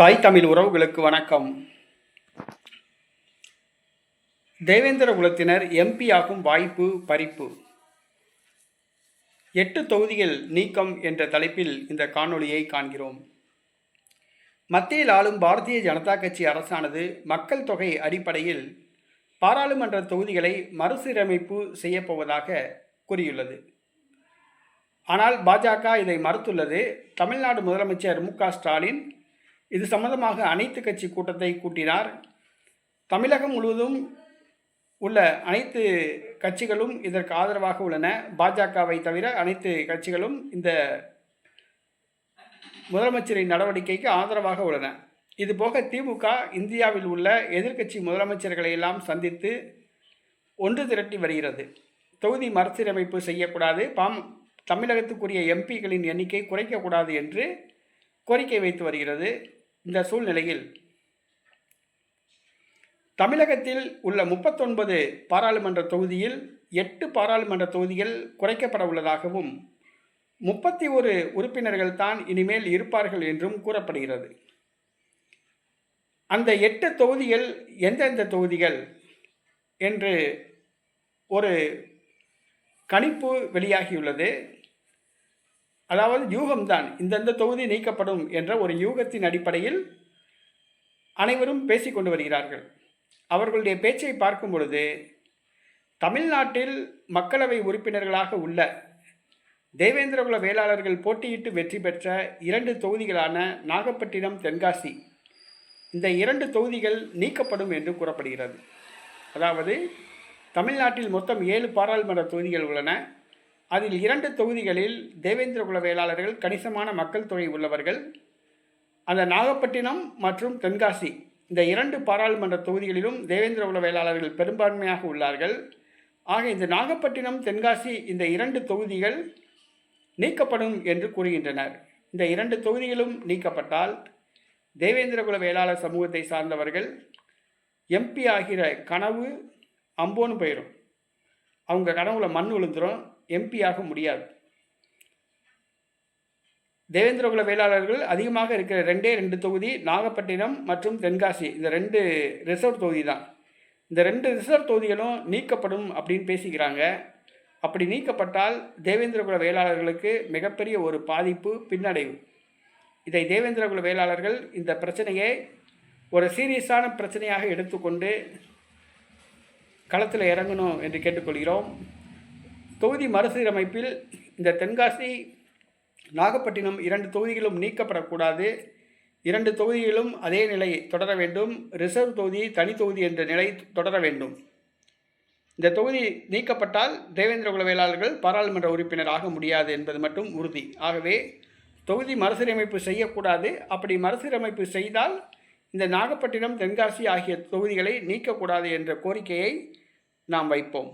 தாய் தமிழ் உறவுகளுக்கு வணக்கம். தேவேந்திர குலத்தினர் எம்பி ஆகும் வாய்ப்பு பறிப்பு. எட்டு தொகுதிகள் நீக்கம் என்ற தலைப்பில் இந்த காணொளியை காண்கிறோம். மத்தியில் ஆளும் பாரதிய ஜனதா கட்சி அரசானது மக்கள் தொகை அடிப்படையில் பாராளுமன்ற தொகுதிகளை மறுசீரமைப்பு செய்யப்போவதாக கூறியுள்ளது. ஆனால் பாஜக இதை மறுத்துள்ளது. தமிழ்நாடு முதலமைச்சர் மு க ஸ்டாலின் இது சம்பந்தமாக அனைத்து கட்சி கூட்டத்தை கூட்டினார். தமிழகம் முழுவதும் உள்ள அனைத்து கட்சிகளும் இதற்கு ஆதரவாக உள்ளன. பாஜகவை தவிர அனைத்து கட்சிகளும் இந்த முதலமைச்சரின் நடவடிக்கைக்கு ஆதரவாக உள்ளன. இதுபோக திமுக இந்தியாவில் உள்ள எதிர்க்கட்சி முதலமைச்சர்களை எல்லாம் சந்தித்து ஒன்று திரட்டி வருகிறது. தொகுதி மறுசீரமைப்பு செய்யக்கூடாது. பாம் தமிழகத்துக்குரிய எம்பிகளின் எண்ணிக்கை குறைக்கக்கூடாது என்று கோரிக்கை வைத்து வருகிறது. இந்த சூழ்நிலையில் தமிழகத்தில் உள்ள முப்பத்தொன்பது பாராளுமன்ற தொகுதியில் எட்டு பாராளுமன்ற தொகுதிகள் குறைக்கப்பட உள்ளதாகவும் முப்பத்தி ஒரு உறுப்பினர்கள் தான் இனிமேல் இருப்பார்கள் என்றும் கூறப்படுகிறது. அந்த எட்டு தொகுதிகள் எந்தெந்த தொகுதிகள் என்று ஒரு கணிப்பு வெளியாகியுள்ளது. அதாவது யூகம்தான். இந்தந்த தொகுதி நீக்கப்படும் என்ற ஒரு யூகத்தின் அடிப்படையில் அனைவரும் பேசிக்கொண்டு வருகிறார்கள். அவர்களுடைய பேச்சை பார்க்கும் பொழுது தமிழ்நாட்டில் மக்களவை உறுப்பினர்களாக உள்ள தேவேந்திரகுல வேளாளர்கள் போட்டியிட்டு வெற்றி பெற்ற இரண்டு தொகுதிகளான நாகப்பட்டினம் தென்காசி இந்த இரண்டு தொகுதிகள் நீக்கப்படும் என்று கூறப்படுகிறது. அதாவது தமிழ்நாட்டில் மொத்தம் ஏழு பாராளுமன்ற தொகுதிகள் உள்ளன. அதில் இரண்டு தொகுதிகளில் தேவேந்திரகுல வேளாளர்கள் கணிசமான மக்கள் தொகை உள்ளவர்கள் அந்த நாகப்பட்டினம் மற்றும் தென்காசி. இந்த இரண்டு பாராளுமன்ற தொகுதிகளிலும் தேவேந்திரகுல வேளாளர்கள் பெரும்பான்மையாக உள்ளார்கள். ஆக இந்த நாகப்பட்டினம் தென்காசி இந்த இரண்டு தொகுதிகள் நீக்கப்படும் என்று கூறுகின்றனர். இந்த இரண்டு தொகுதிகளும் நீக்கப்பட்டால் தேவேந்திரகுல வேளாளர் சமூகத்தை சார்ந்தவர்கள் எம்பி ஆகிற கனவு அம்போன்னு போயிடும் அவங்க கனவுல மண் விழுந்துடும் எம்பியாக முடியாது. தேவேந்திரகுல வேளாளர்கள் அதிகமாக இருக்கிற ரெண்டே ரெண்டு தொகுதி நாகப்பட்டினம் மற்றும் தென்காசி. இந்த ரெண்டு ரிசர்வ் தொகுதி தான். இந்த ரெண்டு ரிசர்வ் தொகுதிகளும் நீக்கப்படும் அப்படின்னு பேசிக்கிறாங்க. அப்படி நீக்கப்பட்டால் தேவேந்திரகுல வேளாளர்களுக்கு மிகப்பெரிய ஒரு பாதிப்பு பின்னடைவு. இதை தேவேந்திரகுல வேளாளர்கள் இந்த பிரச்சனையை ஒரு சீரியஸான பிரச்சனையாக எடுத்துக்கொண்டு களத்தில் இறங்கணும் என்று கேட்டுக்கொள்கிறோம். தொகுதி மறுசீரமைப்பில் இந்த தென்காசி நாகப்பட்டினம் இரண்டு தொகுதிகளும் நீக்கப்படக்கூடாது. இரண்டு தொகுதிகளும் அதே நிலை தொடர வேண்டும். ரிசர்வ் தொகுதி தனி தொகுதி என்ற நிலை தொடர வேண்டும். இந்த தொகுதி நீக்கப்பட்டால் தேவேந்திர வேளாளர்கள் பாராளுமன்ற உறுப்பினர் ஆக முடியாது என்பது மட்டும் உறுதி. ஆகவே தொகுதி மறுசீரமைப்பு செய்யக்கூடாது. அப்படி மறுசீரமைப்பு செய்தால் இந்த நாகப்பட்டினம் தென்காசி ஆகிய தொகுதிகளை நீக்கக்கூடாது என்ற கோரிக்கையை நாம் வைப்போம்.